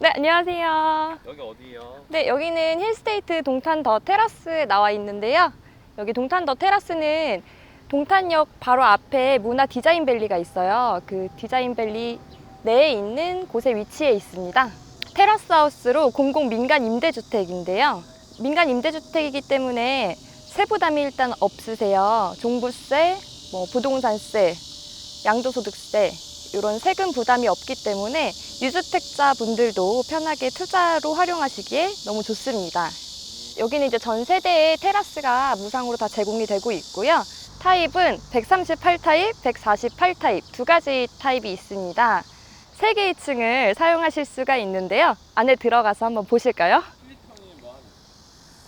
네, 안녕하세요. 여기 어디예요? 네, 여기는 힐스테이트 동탄 더 테라스에 나와 있는데요. 여기 동탄 더 테라스는 동탄역 바로 앞에 문화 디자인 밸리가 있어요. 그 디자인 밸리 내에 있는 곳에 위치해 있습니다. 테라스 하우스로 공공 민간 임대주택인데요. 민간 임대주택이기 때문에 세부담이 일단 없으세요. 종부세, 뭐 부동산세, 양도소득세 이런 세금 부담이 없기 때문에 유주택자 분들도 편하게 투자로 활용하시기에 너무 좋습니다. 여기는 이제 전 세대의 테라스가 무상으로 다 제공이 되고 있고요. 타입은 138타입, 148타입 두 가지 타입이 있습니다. 세 개의 층을 사용하실 수가 있는데요. 안에 들어가서 한번 보실까요? 스위트형이 뭐한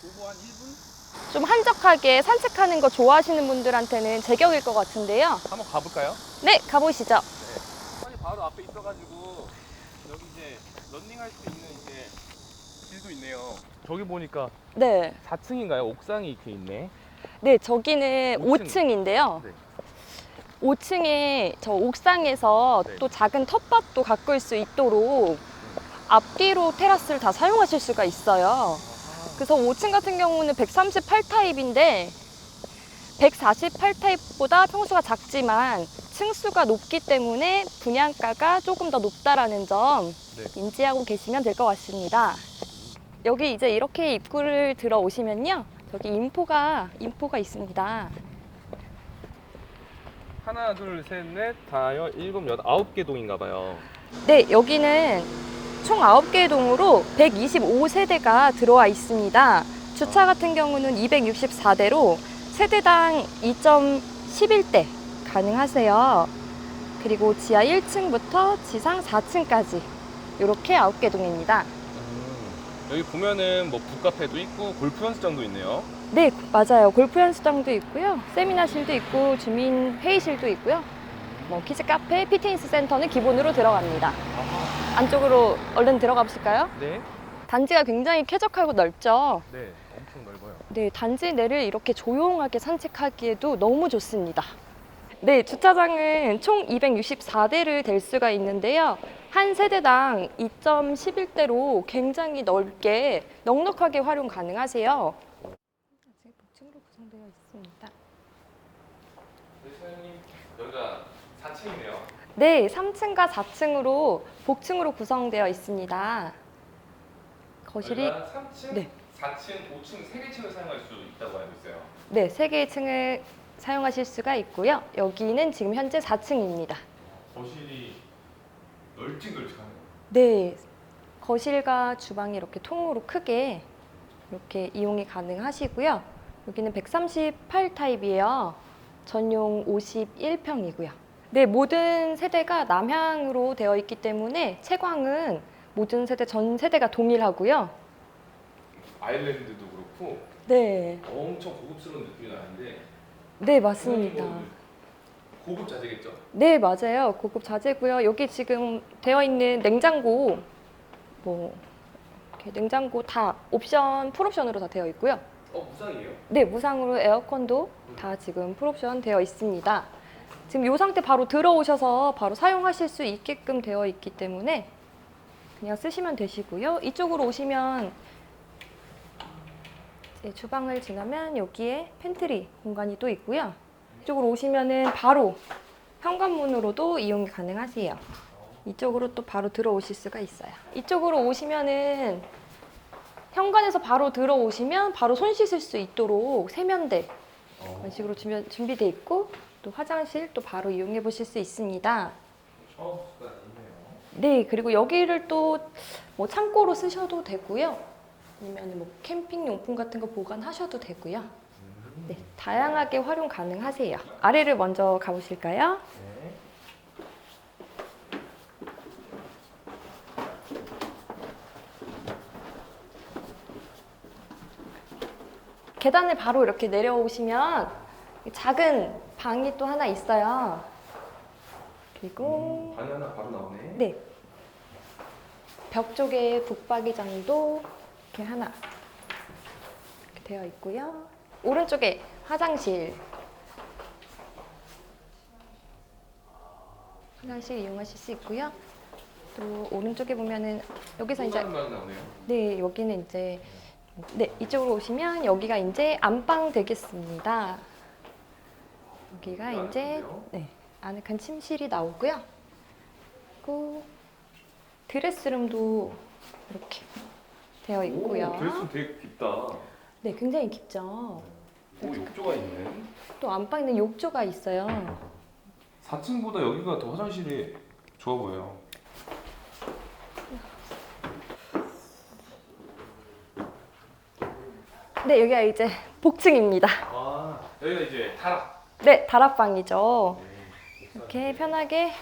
도보 한 1분? 좀 한적하게 산책하는 거 좋아하시는 분들한테는 제격일 것 같은데요. 한번 가볼까요? 네, 가보시죠. 바로 앞에 있어가지고 여기 이제 런닝할 수 있는 이제 길도 있네요. 저기 보니까 네. 4층인가요? 옥상이 이렇게 있네. 네, 저기는 오층. 5층 인데요. 네. 5층에 저 옥상에서 네. 또 작은 텃밭도 가꿀 수 있도록 앞뒤로 테라스를 다 사용하실 수가 있어요. 그래서 5층 같은 경우는 138타입인데 148타입보다 평수가 작지만 층수가 높기 때문에 분양가가 조금 더 높다라는 점 네. 인지하고 계시면 될 것 같습니다. 여기 이제 이렇게 입구를 들어오시면요. 여기 인포가 인포가 있습니다. 하나, 둘, 셋, 넷, 다여, 일곱, 여덟, 아홉 개 동인가 봐요. 네, 여기는 총 9개 동으로 125세대가 들어와 있습니다. 주차 같은 경우는 264대로 세대당 2.11대 가능하세요. 그리고 지하 1층부터 지상 4층까지 이렇게 9개 동입니다. 음, 여기 보면은 뭐 북카페도 있고 골프 연습장도 있네요. 네, 맞아요. 골프 연습장도 있고요. 세미나실도 있고 주민 회의실도 있고요. 뭐 키즈 카페, 피트니스 센터는 기본으로 들어갑니다. 안쪽으로 얼른 들어가 보실까요? 네. 단지가 굉장히 쾌적하고 넓죠. 네, 엄청 넓어요. 네, 단지 내를 이렇게 조용하게 산책하기에도 너무 좋습니다. 네, 주차장은 총 264대를 댈 수가 있는데요. 한 세대당 2.11대로 굉장히 넓게 넉넉하게 활용 가능하세요. 아직 복층으로 구성되어 있습니다. 네, 사장님 여기가 4층이네요. 네, 3층과 4층으로 복층으로 구성되어 있습니다. 거실이 3층, 네. 4층, 5층 세개 층을 사용할 수 있다고 알고 있어요. 네, 세 개의 층을 사용하실 수가 있고요. 여기는 지금 현재 4층입니다. 거실이 널찍널찍하네요. 네, 거실과 주방이 이렇게 통으로 크게 이렇게 이용이 가능하시고요. 여기는 138 타입이에요. 전용 51평이고요. 네, 모든 세대가 남향으로 되어 있기 때문에 채광은 모든 세대 전 세대가 동일하고요. 아일랜드도 그렇고 네, 엄청 고급스러운 느낌이 나는데 네 맞습니다. 뭐 고급 자재겠죠? 네, 맞아요. 고급 자재고요. 여기 지금 되어 있는 냉장고, 뭐 이렇게 냉장고 다 옵션, 풀옵션으로 다 되어 있고요. 어 무상이에요? 네, 무상으로 에어컨도 다 지금 풀옵션 되어 있습니다. 지금 이 상태 바로 들어오셔서 바로 사용하실 수 있게끔 되어 있기 때문에 그냥 쓰시면 되시고요. 이쪽으로 오시면 주방을 지나면 여기에 팬트리 공간이 또 있고요. 이쪽으로 오시면은 바로 현관문으로도 이용이 가능하세요. 이쪽으로 또 바로 들어오실 수가 있어요. 이쪽으로 오시면은 현관에서 바로 들어오시면 바로 손 씻을 수 있도록 세면대 어, 이런 식으로 준비, 준비 돼 있고 또 화장실 또 바로 이용해 보실 수 있습니다. 네, 그리고 여기를 또 뭐 창고로 쓰셔도 되고요. 아니면 뭐 캠핑 용품 같은 거 보관하셔도 되고요. 네, 다양하게 활용 가능하세요. 아래를 먼저 가보실까요? 네. 계단을 바로 이렇게 내려오시면 작은 방이 또 하나 있어요. 그리고 방이 하나 바로 나오네. 네. 벽 쪽에 북박이장도 이렇게 하나 이렇게 되어 있고요. 오른쪽에 화장실. 화장실 이용하실 수 있고요. 또 오른쪽에 보면은 여기서 이제. 네, 여기는 이제 네, 이쪽으로 오시면 여기가 이제 안방 되겠습니다. 여기가 여기가 이제? 네, 아늑한 침실이 나오고요. 그리고 드레스룸도 이렇게 되어 있고요. 드레스룸 되게 깊다. 네, 굉장히 깊죠. 오 욕조가 있네. 또 안방에는 욕조가 있어요. 4층보다 여기가 더 화장실이 좋아 보여요. 네, 여기가 이제 복층입니다. 아 여기가 이제 타락. 네, 다락방이죠. 이렇게 편하게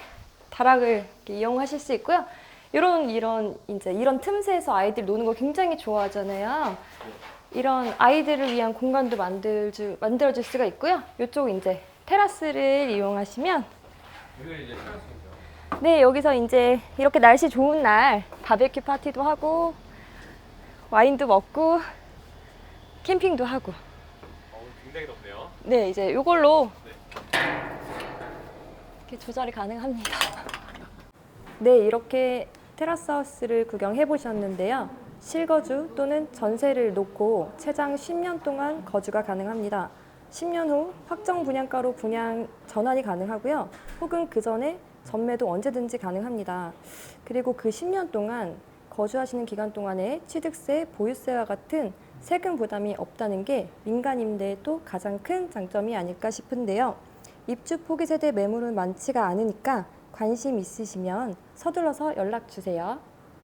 다락을 이렇게 이용하실 수 있고요. 이런 이런 이제 이런 틈새에서 아이들 노는 거 굉장히 좋아하잖아요. 이런 아이들을 위한 공간도 만들주 만들어줄 수가 있고요. 이쪽 이제 테라스를 이용하시면. 네 여기서 이제 이렇게 날씨 좋은 날 바베큐 파티도 하고 와인도 먹고 캠핑도 하고 어, 굉장히 덥네요. 네 이제 이걸로 이렇게 조절이 가능합니다. 네 이렇게 테라스 하우스를 구경해 보셨는데요. 실거주 또는 전세를 놓고 최장 10년 동안 거주가 가능합니다. 10년 후 확정 분양가로 분양 전환이 가능하고요. 혹은 그 전에 전매도 언제든지 가능합니다. 그리고 그 10년 동안 거주하시는 기간 동안에 취득세, 보유세와 같은 세금 부담이 없다는 게 민간 임대의 또 가장 큰 장점이 아닐까 싶은데요. 입주 포기 세대 매물은 많지가 않으니까 관심 있으시면 서둘러서 연락 주세요.